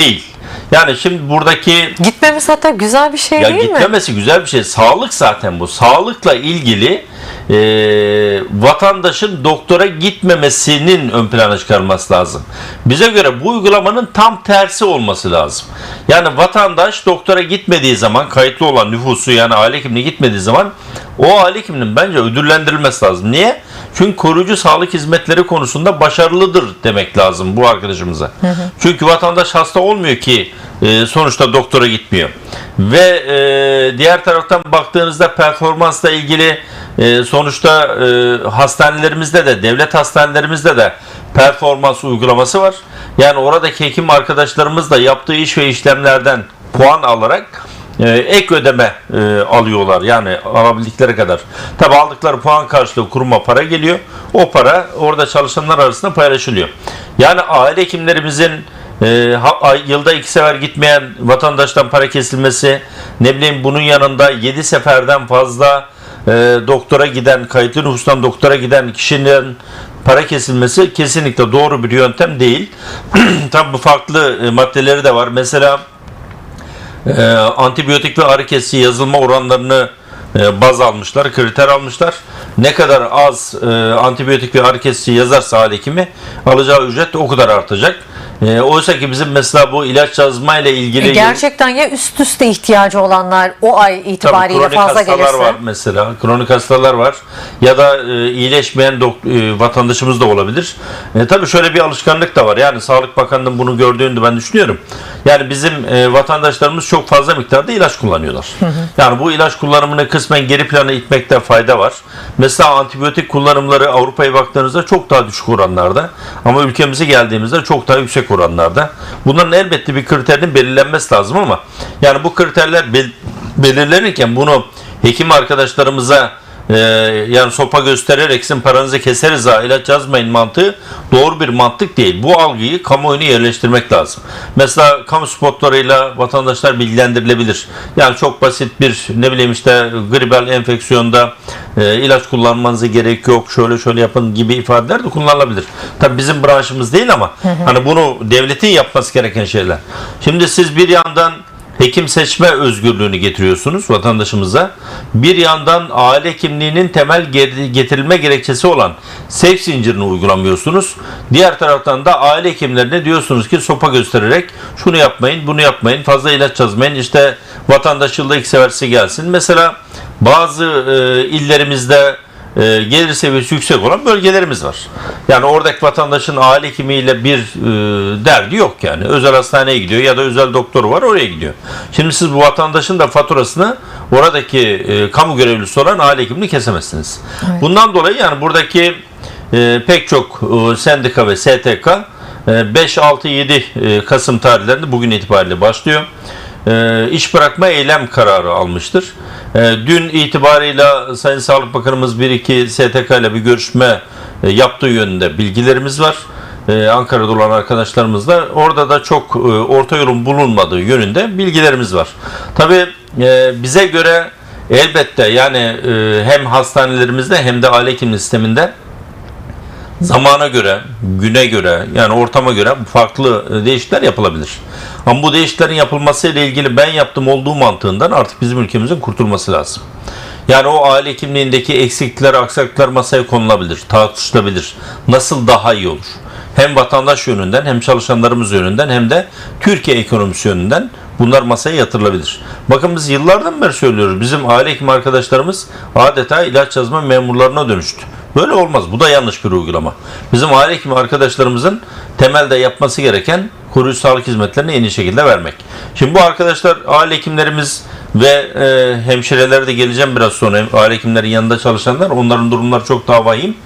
değil. Yani şimdi buradaki Gitmemiz hatta güzel bir şey ya değil mi? gitmemesi güzel bir şey. Sağlık zaten bu. Sağlıkla ilgili e, vatandaşın doktora gitmemesinin ön plana çıkarılması lazım. Bize göre bu uygulamanın tam tersi olması lazım. Yani vatandaş doktora gitmediği zaman kayıtlı olan nüfusu yani aile hekimine gitmediği zaman o aile hekiminin bence ödüllendirilmesi lazım. Niye? Çünkü koruyucu sağlık hizmetleri konusunda başarılıdır demek lazım bu arkadaşımıza. Çünkü vatandaş hasta olmuyor ki e, sonuçta doktora gitmiyor. Ve e, diğer taraftan baktığınızda performansla ilgili e, sonuçta e, hastanelerimizde de devlet hastanelerimizde de performans uygulaması var. Yani oradaki hekim arkadaşlarımız da yaptığı iş ve işlemlerden puan alarak ek ödeme e, alıyorlar. Yani alabildikleri kadar. Tabi aldıkları puan karşılığı kuruma para geliyor. O para orada çalışanlar arasında paylaşılıyor. Yani aile hekimlerimizin e, ha- yılda iki sefer gitmeyen vatandaştan para kesilmesi, ne bileyim bunun yanında yedi seferden fazla e, doktora giden, kayıtlı nüfustan doktora giden kişinin para kesilmesi kesinlikle doğru bir yöntem değil. Tabi bu farklı e, maddeleri de var. Mesela e, antibiyotik ve ağrı kesici yazılma oranlarını e, baz almışlar, kriter almışlar. Ne kadar az e, antibiyotik ve ağrı kesici yazarsa hal hekimi alacağı ücret de o kadar artacak. E, oysa ki bizim mesela bu ilaç yazma ile ilgili E, gerçekten ya üst üste ihtiyacı olanlar o ay Tabii itibariyle kronik fazla hastalar gelirse. var mesela. Kronik hastalar var. Ya da e, iyileşmeyen e, vatandaşımız da olabilir. E, tabii şöyle bir alışkanlık da var. Yani Sağlık Bakanlığı'nın bunu gördüğünü ben düşünüyorum. Yani bizim e, vatandaşlarımız çok fazla miktarda ilaç kullanıyorlar. Yani bu ilaç kullanımını kısmen geri plana itmekte fayda var. Mesela antibiyotik kullanımları Avrupa'ya baktığınızda çok daha düşük oranlarda. Ama ülkemize geldiğimizde çok daha yüksek oranlarda. Bunların elbette bir kriterinin belirlenmesi lazım ama yani bu kriterler bel- belirlenirken bunu hekim arkadaşlarımıza e, yani sopa göstererek sizin paranızı keseriz ha ilaç yazmayın mantığı doğru bir mantık değil. Bu algıyı kamuoyuna yerleştirmek lazım. Mesela kamu spotlarıyla vatandaşlar bilgilendirilebilir. Yani çok basit bir ne bileyim işte gribal enfeksiyonda e, ilaç kullanmanıza gerek yok şöyle şöyle yapın gibi ifadeler de kullanılabilir. Tabii bizim branşımız değil ama hani bunu devletin yapması gereken şeyler. Şimdi siz bir yandan hekim seçme özgürlüğünü getiriyorsunuz vatandaşımıza. Bir yandan aile hekimliğinin temel ge- getirilme gerekçesi olan sevk zincirini uygulamıyorsunuz. Diğer taraftan da aile hekimlerine diyorsunuz ki sopa göstererek şunu yapmayın, bunu yapmayın, fazla ilaç yazmayın. İşte vatandaş yılda iki severse gelsin. Mesela bazı e, illerimizde e, gelir seviyesi yüksek olan bölgelerimiz var. Yani oradaki vatandaşın aile hekimiyle bir e, derdi yok yani. Özel hastaneye gidiyor ya da özel doktoru var oraya gidiyor. Şimdi siz bu vatandaşın da faturasını oradaki e, kamu görevlisi olan aile hekimini kesemezsiniz. Bundan dolayı yani buradaki e, pek çok e, sendika ve STK e, 5, 6, 7 e, Kasım tarihlerinde bugün itibariyle başlıyor e, iş bırakma eylem kararı almıştır. E, dün itibarıyla Sayın Sağlık Bakanımız bir iki STK ile bir görüşme e, yaptığı yönünde bilgilerimiz var. E, Ankara'da olan arkadaşlarımızla orada da çok e, orta yolun bulunmadığı yönünde bilgilerimiz var. Tabii e, bize göre elbette yani e, hem hastanelerimizde hem de aile hekimliği sisteminde zamana göre, güne göre yani ortama göre farklı değişiklikler yapılabilir. Ama bu değişikliklerin yapılması ile ilgili ben yaptım olduğu mantığından artık bizim ülkemizin kurtulması lazım. Yani o aile hekimliğindeki eksiklikler, aksaklıklar masaya konulabilir, tartışılabilir. Nasıl daha iyi olur? Hem vatandaş yönünden hem çalışanlarımız yönünden hem de Türkiye ekonomisi yönünden bunlar masaya yatırılabilir. Bakın biz yıllardan beri söylüyoruz. Bizim aile hekim arkadaşlarımız adeta ilaç yazma memurlarına dönüştü. Böyle olmaz. Bu da yanlış bir uygulama. Bizim aile hekimi arkadaşlarımızın temelde yapması gereken koruyucu sağlık hizmetlerini en iyi şekilde vermek. Şimdi bu arkadaşlar aile hekimlerimiz ve e, hemşirelere de geleceğim biraz sonra. Aile hekimlerin yanında çalışanlar onların durumları çok daha vahim.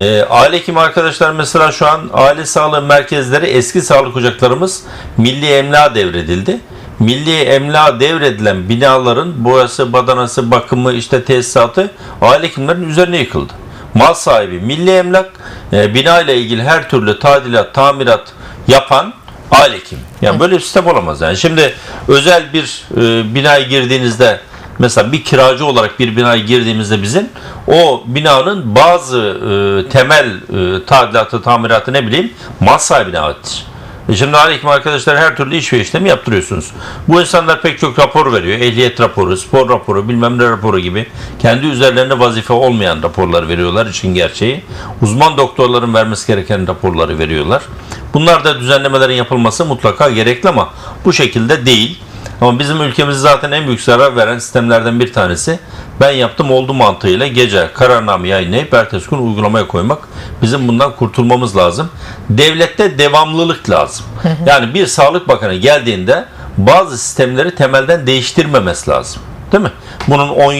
E, aile hekimi arkadaşlar mesela şu an aile sağlığı merkezleri eski sağlık ocaklarımız milli emlak devredildi. Milli emlak devredilen binaların boyası, badanası, bakımı, işte tesisatı aile hekimlerinin üzerine yıkıldı. Mal sahibi milli emlak, e, bina ile ilgili her türlü tadilat, tamirat yapan aile hekimi. Yani böyle bir sistem olamaz. Yani şimdi özel bir e, binaya girdiğinizde mesela bir kiracı olarak bir binaya girdiğimizde bizim o binanın bazı e, temel e, tadilatı, tamiratı ne bileyim mal sahibine aittir. E şimdi aleyküm arkadaşlar her türlü iş ve işlemi yaptırıyorsunuz. Bu insanlar pek çok rapor veriyor. Ehliyet raporu, spor raporu, bilmem ne raporu gibi. Kendi üzerlerine vazife olmayan raporlar veriyorlar için gerçeği. Uzman doktorların vermesi gereken raporları veriyorlar. Bunlar da düzenlemelerin yapılması mutlaka gerekli ama bu şekilde değil. Ama bizim ülkemizi zaten en büyük zarar veren sistemlerden bir tanesi ben yaptım oldu mantığıyla gece kararname yayınlayıp ertesi gün uygulamaya koymak. Bizim bundan kurtulmamız lazım. Devlette devamlılık lazım. Yani bir sağlık bakanı geldiğinde bazı sistemleri temelden değiştirmemesi lazım. Değil mi? Bunun 10 yıl